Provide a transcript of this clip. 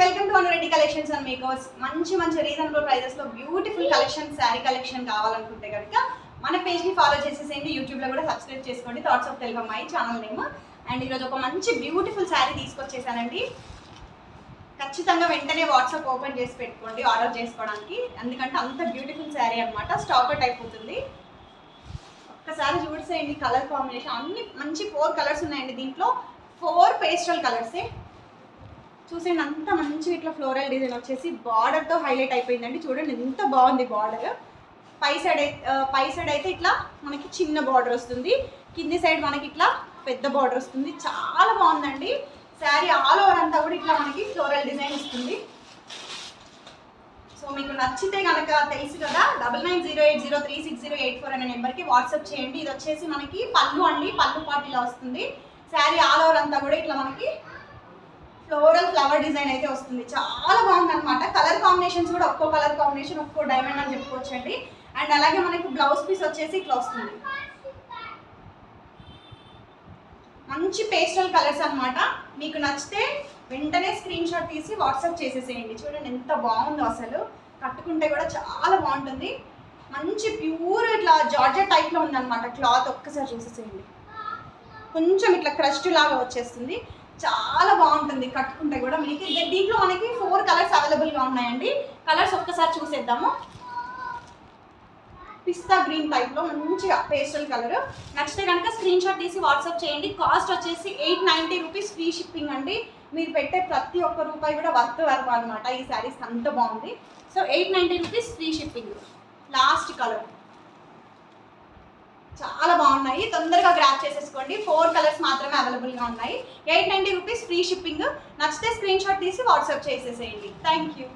Welcome to Anu Reddy collections and makers మంచి మంచి reasonable ప్రైజెస్లో బ్యూటిఫుల్ కలెక్షన్ శారీ కలెక్షన్ కావాలనుకుంటే కనుక మన పేజ్ని ఫాలో చేసేసేయండి. యూట్యూబ్లో కూడా సబ్స్క్రైబ్ చేసుకోండి. థాట్స్ ఆఫ్ తెలుగు అమ్మాయి ఛానల్ నేమ్ అండ్ ఈరోజు ఒక మంచి బ్యూటిఫుల్ శారీ తీసుకొచ్చేసానండి. ఖచ్చితంగా వెంటనే వాట్సాప్ ఓపెన్ చేసి పెట్టుకోండి ఆర్డర్ చేసుకోవడానికి. ఎందుకంటే అంత బ్యూటిఫుల్ శారీ అనమాట స్టాక్ అవుట్ అయిపోతుంది ఒక్కసారి చూసేయండి కలర్ కాంబినేషన్ అన్ని మంచి ఫోర్ కలర్స్ ఉన్నాయండి. దీంట్లో ఫోర్ పేస్టల్ కలర్సే చూసేయండి అంత మంచి ఇట్లా ఫ్లోరల్ డిజైన్ వచ్చేసి బార్డర్తో హైలైట్ అయిపోయిందండి. చూడండి ఎంత బాగుంది బార్డర్ పై సైడ్ అయితే పై సైడ్ అయితే ఇట్లా మనకి చిన్న బార్డర్ వస్తుంది. కింది సైడ్ మనకి ఇట్లా పెద్ద బార్డర్ వస్తుంది. చాలా బాగుందండి. శారీ ఆల్ ఓవర్ అంతా కూడా ఇట్లా మనకి ఫ్లోరల్ డిజైన్ వస్తుంది. సో మీకు నచ్చితే కనుక తెలుసు కదా double nine zero eight zero three six zero eight four అనే నెంబర్కి వాట్సాప్ చేయండి. ఇది వచ్చేసి మనకి పళ్ళు అండి పళ్ళు పాటిలా వస్తుంది. శారీ ఆల్ ఓవర్ అంతా కూడా ఇట్లా మనకి ఫ్లోరల్ ఫ్లవర్ డిజైన్ అయితే వస్తుంది. చాలా బాగుంది అనమాట కలర్ కాంబినేషన్స్ కూడా ఒక్కో కలర్ కాంబినేషన్ ఒక్కో డైమండ్ అని చెప్పుకోవచ్చండి. అండ్ అలాగే మనకి బ్లౌజ్ పీస్ వచ్చేసి ఇట్లా వస్తుంది. మంచి పేస్టల్ కలర్స్ అనమాట మీకు నచ్చితే వెంటనే స్క్రీన్ షాట్ తీసి వాట్సాప్ చేసేసేయండి. చూడండి ఎంత బాగుందో అసలు. కట్టుకుంటే కూడా చాలా బాగుంటుంది. మంచి ప్యూర్ ఇట్లా జార్జెట్ టైప్లో ఉందన్నమాట క్లాత్ ఒక్కసారి చూసేసేయండి. కొంచెం ఇట్లా క్రస్ట్ లాగా వచ్చేస్తుంది. చాలా బాగుంటుంది. కట్టుకుంటే కూడా మీకు దీంట్లో మనకి ఫోర్ కలర్స్ అవైలబుల్గా ఉన్నాయండి. కలర్స్ ఒక్కసారి చూసేద్దాము. పిస్తా గ్రీన్ టైప్లో మంచిగా పేస్టల్ కలర్ నచ్చితే కనుక స్క్రీన్ షాట్ తీసి వాట్సాప్ చేయండి. కాస్ట్ వచ్చేసి eight ninety rupees free shipping అండి. మీరు పెట్టే ప్రతి ఒక్క రూపాయి కూడా వర్త్ వరకు అనమాట ఈ శారీస్ అంత బాగుంది. So eight ninety rupees free shipping last colour చాలా బాగున్నాయి. తొందరగా గ్రాప్ చేసేసుకోండి. ఫోర్ కలర్స్ మాత్రమే అవైలబుల్గా ఉన్నాయి. Eight ninety rupees free shipping నచ్చితే స్క్రీన్ షాట్ తీసి వాట్సాప్ చేసేసేయండి. Thank you